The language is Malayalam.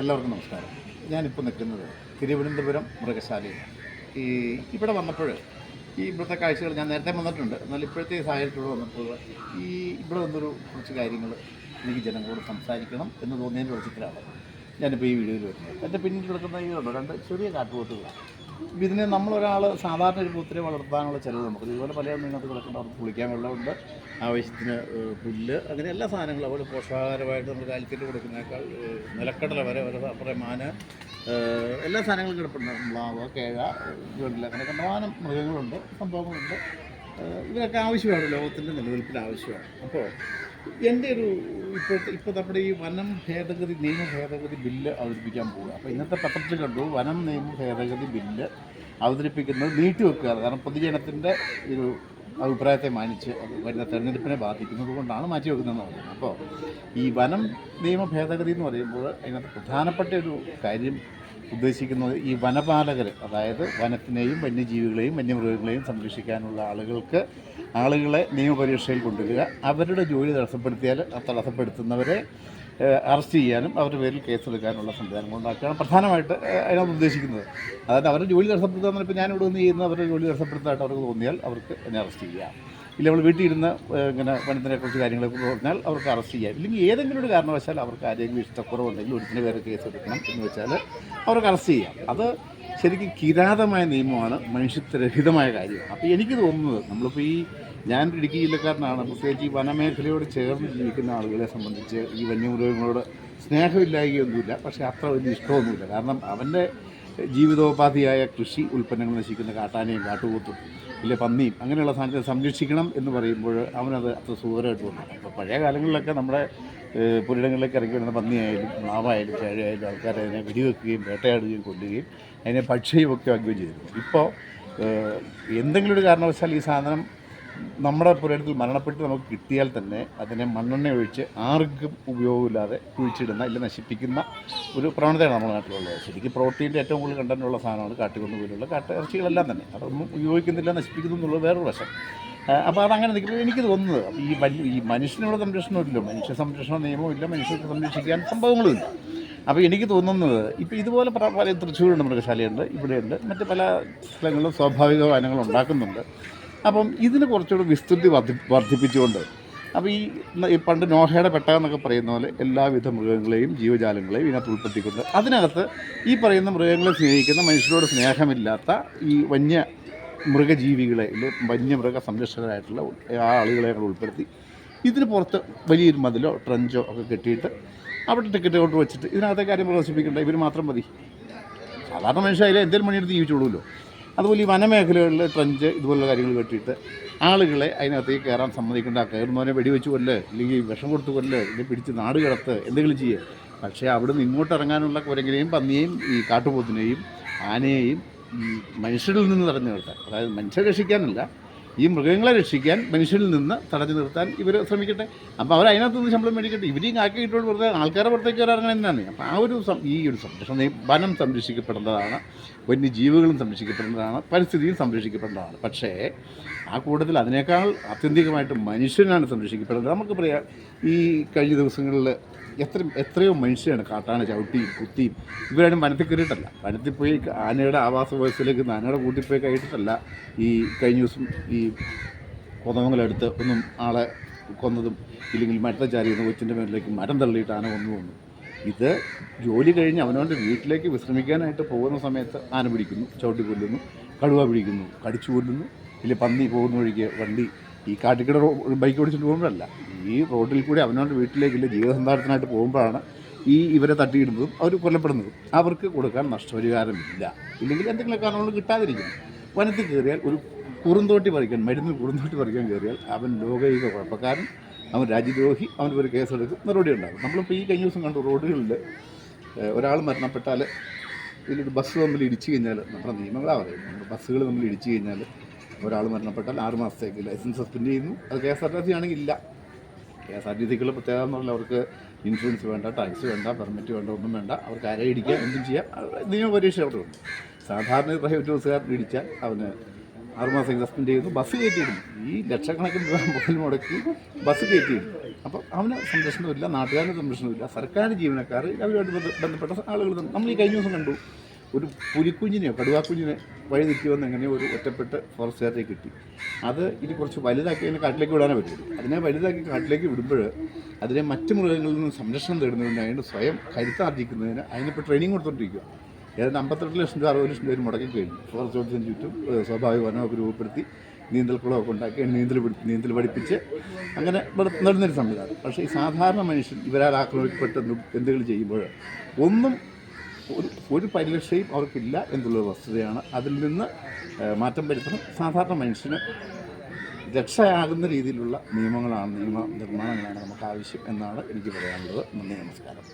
എല്ലാവർക്കും നമസ്കാരം. ഞാനിപ്പോൾ നിൽക്കുന്നത് തിരുവനന്തപുരം മൃഗശാലയിലാണ്. ഈ ഇവിടെ വന്നപ്പോൾ ഈ ഇവിടുത്തെ കാഴ്ചകൾ ഞാൻ നേരത്തെ വന്നിട്ടുണ്ട്. എന്നാൽ ഇപ്പോഴത്തെ സാഹചര്യത്തിലൂടെ വന്നപ്പോൾ ഈ ഇവിടെ വന്നൊരു കുറച്ച് കാര്യങ്ങൾ എനിക്ക് ജനങ്ങളോട് സംസാരിക്കണം എന്ന് തോന്നിയതിന്റെ വെളിച്ചത്തിലാണ് ഞാനിപ്പോൾ ഈ വീഡിയോയിൽ വരുന്നത്. എന്റെ പിന്നിൽ കിടക്കുന്ന ഈ രണ്ട് ചെറിയ കാട്ടുപോത്തുകളാണ്. ഇതിനെ നമ്മളൊരാൾ സാധാരണ ഒരു പൂത്തിനെ വളർത്താനുള്ള ചിലവ് നമുക്ക്. ഇതുപോലെ പല ഇതിനകത്ത് കിടക്കേണ്ട അവർക്ക് കുളിക്കാൻ വെള്ളമുണ്ട്. ആവശ്യത്തിന് പുല്ല് അങ്ങനെ എല്ലാ സാധനങ്ങളും അവർ പോഷകാഹാരമായിട്ട് നമ്മൾ കാലിക്കറ്റ് കൊടുക്കുന്നേക്കാൾ നിലക്കടല വരെ വരെ അപ്പുറം മാന് എല്ലാ സാധനങ്ങളും കിടപ്പുണ്ട്. മ്ലാവ് കേഴ വീട്ടിൽ അങ്ങനെ കണ്ടമാനം മൃഗങ്ങളുണ്ട് സംഭവങ്ങളുണ്ട്. ഇവരൊക്കെ ആവശ്യമാണ് ലോകത്തിന്റെ നിലനിൽപ്പിന് ആവശ്യമാണ്. അപ്പോൾ എന്റെ ഒരു ഇപ്പോഴത്തെ ഇപ്പോൾ നമ്മുടെ ഈ വനം ഭേദഗതി നിയമ ഭേദഗതി ബില്ല് അവതരിപ്പിക്കാൻ പോവുക. അപ്പോൾ ഇന്നത്തെ പത്രത്തിൽ കണ്ടു വനം നിയമ ഭേദഗതി ബില്ല് അവതരിപ്പിക്കുന്നത് നീട്ടിവെക്കുക കാരണം പൊതുജനത്തിന്റെ ഒരു അഭിപ്രായത്തെ മാനിച്ച് വരുന്ന തെരഞ്ഞെടുപ്പിനെ ബാധിക്കുന്നത് കൊണ്ടാണ് മാറ്റിവെക്കുന്നതെന്ന് പറയുന്നത്. അപ്പോൾ ഈ വനം നിയമ ഭേദഗതി എന്ന് പറയുമ്പോൾ അതിനകത്ത് പ്രധാനപ്പെട്ട ഒരു കാര്യം ഉദ്ദേശിക്കുന്നത് ഈ വനപാലകർ അതായത് വനത്തിനെയും വന്യജീവികളെയും വന്യമൃഗങ്ങളെയും സംരക്ഷിക്കാനുള്ള ആളുകൾക്ക് ആളുകളെ നിയമപരീക്ഷയിൽ കൊണ്ടുവരിക അവരുടെ ജോലി തടസ്സപ്പെടുത്തിയാൽ തടസ്സപ്പെടുത്തുന്നവരെ അറസ്റ്റ് ചെയ്യാനും അവരുടെ പേരിൽ കേസെടുക്കാനുള്ള സംവിധാനം ഉണ്ടാക്കുകയാണ് പ്രധാനമായിട്ട് അതിനകത്ത് ഉദ്ദേശിക്കുന്നത്. അതായത് അവരുടെ ജോലി തടസ്സപ്പെടുത്താൻ ഇപ്പോൾ ഞാനിവിടെ നിന്ന് ചെയ്യുന്ന അവരുടെ ജോലി തടസ്സപ്പെടുത്താനായിട്ട് അവർക്ക് തോന്നിയാൽ അവർക്ക് എന്നെ അറസ്റ്റ് ചെയ്യാം. ഇല്ല നമ്മൾ വീട്ടിൽ ഇരുന്ന് ഇങ്ങനെ കാര്യങ്ങളെ കുറിച്ച് പറഞ്ഞാൽ അവർക്ക് അറസ്റ്റ് ചെയ്യാം. ഇല്ലെങ്കിൽ ഏതെങ്കിലും ഒരു കാരണവശാൽ അവർക്ക് ആരെങ്കിലും ഇഷ്ടക്കുറവുണ്ടെങ്കിൽ ഒരുത്തിന് പേരെ കേസ് എടുക്കണം എന്ന് വെച്ചാൽ അവർക്ക് അറസ്റ്റ് ചെയ്യാം. അത് ശരിക്കും കിരാതമായ നിയമമാണ് മനുഷ്യത്വരഹിതമായ കാര്യം. അപ്പോൾ എനിക്ക് തോന്നുന്നത് നമ്മളിപ്പോൾ ഈ ഞാൻ ഇടുക്കി ജില്ലക്കാരനാണ് പ്രത്യേകിച്ച് ഈ വനമേഖലയോട് ചേർന്ന് ജീവിക്കുന്ന ആളുകളെ സംബന്ധിച്ച് ഈ വന്യമൃഗങ്ങളോട് സ്നേഹമില്ലായ്കയൊന്നുമില്ല. പക്ഷേ അത്ര വലിയ ഇഷ്ടമൊന്നുമില്ല. കാരണം അവന്റെ ജീവിതോപാധിയായ കൃഷി ഉൽപ്പന്നങ്ങൾ നശിക്കുന്ന കാട്ടാനയും കാട്ടുകൂത്തും ഇല്ല പന്നിയും അങ്ങനെയുള്ള സാധനത്തെ സംരക്ഷിക്കണം എന്ന് പറയുമ്പോൾ അവനത് അത്ര സുഖകരമായിട്ട് തോന്നുന്നു അപ്പോൾ പഴയ കാലങ്ങളിലൊക്കെ നമ്മുടെ ഏഹ്, പുരയിടങ്ങളിലേക്ക് ഇറങ്ങി വരുന്ന പന്നിയായാലും മാവായാലും ചേഴയായാലും ആൾക്കാർ അതിനെ വെടിവെക്കുകയും വേട്ടയാടുകയും കൊല്ലുകയും അതിനെ ഭക്ഷ്യയും ഒക്കെ ആക്കുകയും ചെയ്തിരുന്നു. ഇപ്പോൾ എന്തെങ്കിലും ഒരു കാരണവശാൽ ഈ സാധനം നമ്മുടെ പുരയിടത്തിൽ മരണപ്പെട്ട് നമുക്ക് കിട്ടിയാൽ തന്നെ അതിനെ മണ്ണെണ്ണ ഒഴിച്ച് ആർക്കും ഉപയോഗമില്ലാതെ കുഴിച്ചിടുന്ന ഇല്ല നശിപ്പിക്കുന്ന ഒരു പ്രവണതയാണ് നമ്മുടെ നാട്ടിലുള്ളത്. ശരിക്കും പ്രോട്ടീന്റെ ഏറ്റവും കൂടുതൽ കണ്ടന്റുള്ള സാധനമാണ് കാട്ടുകൊണ്ട് പോലുള്ള കാട്ടിറച്ചികളെല്ലാം തന്നെ. അതൊന്നും ഉപയോഗിക്കുന്നില്ല നശിപ്പിക്കുന്നു എന്നുള്ളത് വേറൊരു വശം. അപ്പോൾ അതങ്ങനെ നിൽക്കുമ്പോൾ എനിക്ക് തോന്നുന്നത് ഈ ഈ മനുഷ്യനുള്ള സംരക്ഷണമില്ല മനുഷ്യ സംരക്ഷണ നിയമമില്ല മനുഷ്യർക്ക് സംരക്ഷിക്കാൻ സംഭവങ്ങളുമില്ല. അപ്പോൾ എനിക്ക് തോന്നുന്നത് ഇപ്പോൾ ഇതുപോലെ പല തൃശ്ശൂരുണ്ട് മൃഗശാലയുണ്ട് ഇവിടെയുണ്ട് മറ്റ് പല സ്ഥലങ്ങളിലും സ്വാഭാവിക വനങ്ങൾ ഉണ്ടാക്കുന്നുണ്ട്. അപ്പം ഇതിന് കുറച്ചുകൂടി വിസ്തൃതി വർദ്ധി വർദ്ധിപ്പിച്ചുകൊണ്ട് അപ്പോൾ ഈ പണ്ട് നോഹയുടെ പെട്ടകം എന്നൊക്കെ പറയുന്ന പോലെ എല്ലാവിധ മൃഗങ്ങളെയും ജീവജാലങ്ങളെയും ഇതിനകത്ത് ഉൾപ്പെടുത്തിക്കൊണ്ട് അതിനകത്ത് ഈ പറയുന്ന മൃഗങ്ങളെ സ്നേഹിക്കുന്ന മനുഷ്യരോട് സ്നേഹമില്ലാത്ത ഈ വന്യ മൃഗജീവികളെ വന്യമൃഗ സംരക്ഷകരായിട്ടുള്ള ആ ആളുകളെ ഞങ്ങൾ ഉൾപ്പെടുത്തി. ഇതിന് പുറത്ത് വലിയൊരു മതിലോ ട്രഞ്ചോ ഒക്കെ കെട്ടിയിട്ട് അവിടെ ടിക്കറ്റ് കൊണ്ട് വെച്ചിട്ട് ഇതിനകത്തെ കാര്യം പ്രദർശിപ്പിക്കേണ്ട ഇവർ മാത്രം മതി. സാധാരണ മനുഷ്യ അതിൽ എന്തെങ്കിലും പണിയെടുത്ത് ജീവിച്ചോളൂല്ലോ അതുപോലെ ഈ വനമേഖലകളിൽ ട്രഞ്ച് ഇതുപോലുള്ള കാര്യങ്ങൾ കെട്ടിയിട്ട് ആളുകളെ അതിനകത്തേക്ക് കയറാൻ സമ്മതിക്കേണ്ട. കയറുന്നവനെ വെടിവെച്ച് കൊല്ല് അല്ലെങ്കിൽ വിഷം കൊടുത്ത് കൊല്ല് ഇല്ലെങ്കിൽ പിടിച്ച് നാട് കിടത്ത് എന്തെങ്കിലും ചെയ്യുക പക്ഷേ അവിടെ നിന്ന് ഇങ്ങോട്ട് ഇറങ്ങാനുള്ള കുരങ്ങിനെയും പന്നിയെയും ഈ കാട്ടുപോത്തിനെയും ആനയെയും മനുഷ്യരിൽ നിന്ന് തടഞ്ഞു നിർത്താൻ. അതായത് മനുഷ്യരെ രക്ഷിക്കാനല്ല ഈ മൃഗങ്ങളെ രക്ഷിക്കാൻ മനുഷ്യരിൽ നിന്ന് തടഞ്ഞു നിർത്താൻ ഇവർ ശ്രമിക്കട്ടെ. അപ്പോൾ അവർ അതിനകത്ത് നിന്ന് ശമ്പളം മേടിക്കട്ടെ. ഇവരെയും കിട്ടുകൊണ്ട് വെറുതെ ആൾക്കാരെ പുറത്തേക്ക് വരാറങ്ങനെ തന്നെയാണ് അപ്പോൾ ആ ഒരു ഈ ഒരു സംരക്ഷണം വനം സംരക്ഷിക്കപ്പെടേണ്ടതാണ് വന്യജീവികളും സംരക്ഷിക്കപ്പെടേണ്ടതാണ് പരിസ്ഥിതിയും സംരക്ഷിക്കപ്പെടേണ്ടതാണ്. പക്ഷേ ആ കൂട്ടത്തിൽ അതിനേക്കാൾ ആത്യന്തികമായിട്ട് മനുഷ്യനാണ് സംരക്ഷിക്കപ്പെടുന്നത് നമുക്ക് പറയാം ഈ കഴിഞ്ഞ ദിവസങ്ങളിൽ എത്ര എത്രയോ മനുഷ്യരാണ് കാട്ടാന ചവിട്ടിയും കുത്തിയും. ഇവരാരും വനത്തിൽ കയറിയിട്ടല്ല. വനത്തിൽ പോയി ആനയുടെ ആവാസ വ്യവസ്ഥയിലേക്ക് ആനയുടെ കൂട്ടിൽ പോയി കഴിയിട്ടല്ല ഈ കഴിഞ്ഞ ദിവസം ഈ കൊതമംഗലെടുത്ത് ഒന്നും ആളെ കൊന്നതും ഇല്ലെങ്കിൽ മരത്തെ ചാരിയുന്ന കൊച്ചിന്റെ മേലിലേക്ക് മരം തള്ളിയിട്ട് ആന കൊന്നു വന്നു ഇത് ജോലി കഴിഞ്ഞ് അവനവന്റെ വീട്ടിലേക്ക് വിശ്രമിക്കാനായിട്ട് പോകുന്ന സമയത്ത് ആന പിടിക്കുന്നു ചവിട്ടി കൊല്ലുന്നു കടുവ പിടിക്കുന്നു കടിച്ചു കൊല്ലുന്നു. ഇല്ല പന്നി പോകുന്ന വഴിക്ക് വണ്ടി ഈ കാട്ടിക്കട ബൈക്ക് ഓടിച്ചിട്ട് പോകുമ്പോഴല്ല ഈ റോഡിൽ കൂടി അവനവന്റെ വീട്ടിലേക്കില്ല ജീവിതസന്ധാരത്തിനായിട്ട് പോകുമ്പോഴാണ് ഈ ഇവരെ തട്ടിയിടുന്നതും അവർ കൊല്ലപ്പെടുന്നതും. അവർക്ക് കൊടുക്കാൻ നഷ്ടപരിഹാരമില്ല. ഇല്ലെങ്കിൽ എന്തെങ്കിലും കാരണങ്ങൾ കിട്ടാതിരിക്കും. വനത്തിൽ കയറിയാൽ ഒരു കുറുന്തോട്ടി പറിക്കാൻ മരുന്ന് കുറുന്തോട്ടി പറിക്കാൻ കയറിയാൽ അവൻ ലോകൈക കുഴപ്പക്കാരൻ അവൻ രാജ്യദ്രോഹി അവന്റെ ഒരു കേസെടുക്കും മറുപടി ഉണ്ടാകും. നമ്മളിപ്പോൾ ഈ കഴിഞ്ഞ ദിവസം കണ്ടു റോഡുകളിൽ ഒരാൾ മരണപ്പെട്ടാൽ ഇതിലൊരു ബസ് തമ്മിൽ ഇടിച്ചു കഴിഞ്ഞാൽ നമ്മുടെ നിയമങ്ങളാണ് പറയുന്നത്. ബസ്സുകൾ തമ്മിൽ ഇടിച്ചു കഴിഞ്ഞാൽ ഒരാൾ മരണപ്പെട്ടാൽ ആറ് മാസത്തേക്ക് ലൈസൻസ് സസ്പെൻഡ് ചെയ്യുന്നു. അത് K S R T C ആണെങ്കിൽ ഇല്ല. കെ എസ് ആർ ടി സിക്കുള്ള പ്രത്യേകത എന്ന് പറഞ്ഞാൽ അവർക്ക് ഇൻഷുറൻസ് വേണ്ട ടാക്സ് വേണ്ട പെർമിറ്റ് വേണ്ട ഒന്നും വേണ്ട. അവർക്ക് അരയിടിക്കുക എന്തും ചെയ്യാം. നിയമ നിയമപരീക്ഷ അവിടെ ഉണ്ട്. സാധാരണ പ്രൈവറ്റ് ബസ്സുകാരൻ ഇടിച്ചാൽ അവന് ആറുമാസം സസ്പെൻഡ് ചെയ്യുന്നു ബസ് കയറ്റിയിടുന്നു ഈ ലക്ഷക്കണക്കിന് രൂപ മുതൽ മുടക്കി ബസ് കയറ്റിയിടുന്നു അപ്പം അവന് സംരക്ഷണമില്ല നാട്ടുകാരുടെ സംരക്ഷണമില്ല സർക്കാർ ജീവനക്കാർ അവരുമായിട്ട് ബന്ധ- ബന്ധപ്പെട്ട ആളുകൾ നമ്മൾ ഈ കഴിഞ്ഞ ദിവസം കണ്ടു. ഒരു പുലിക്കുഞ്ഞിനെയോ കടുവാക്കുഞ്ഞിനെ വഴി തെറ്റി വന്ന് എങ്ങനെയോ ഒരു ഒറ്റപ്പെട്ട് ഫോറസ്റ്റുകാരെ കിട്ടി. അത് ഇനി കുറച്ച് വലുതാക്കി അതിനെ കാട്ടിലേക്ക് വിടാനേ പറ്റുള്ളൂ. അതിനെ വലുതാക്കി കാട്ടിലേക്ക് വിടുമ്പോൾ അതിനെ മറ്റു മൃഗങ്ങളിൽ നിന്ന് സംരക്ഷണം തേടുന്നതിന് അതിന് സ്വയം കരുത്താർജിക്കുന്നതിന് അതിനിപ്പോൾ ട്രെയിനിങ് കൊടുത്തോണ്ടിരിക്കുക ഏതാണ്ട് അമ്പത്തെട്ട് ലക്ഷം രൂപ അറുപത് ലക്ഷം രൂപ മുടക്കി കഴിഞ്ഞു. ഫോറസ്റ്റ് ഓഫീസിന് ചുറ്റും സ്വാഭാവിക വനമൊക്കെ രൂപപ്പെടുത്തി നീന്തൽക്കുളമൊക്കെ ഉണ്ടാക്കി നീന്തൽ നീന്തൽ പഠിപ്പിച്ച് അങ്ങനെ നടന്നൊരു സംവിധാനം. പക്ഷേ ഈ സാധാരണ മനുഷ്യൻ ഇവരാൽ ആക്രമിക്കപ്പെട്ട എന്തെങ്കിലും ചെയ്യുമ്പോൾ ഒന്നും ഒരു ഒരു പരിരക്ഷയും അവർക്കില്ല എന്നുള്ള വസ്തുതയാണ്. അതിൽ നിന്ന് മാറ്റം വരുത്തണം. സാധാരണ മനുഷ്യന് രക്ഷയാകുന്ന രീതിയിലുള്ള നിയമങ്ങളാണ് നിയമ നിർമ്മാണങ്ങളാണ് നമുക്ക് ആവശ്യം എന്നാണ് എനിക്ക് പറയാനുള്ളത്. നന്ദി നമസ്കാരം.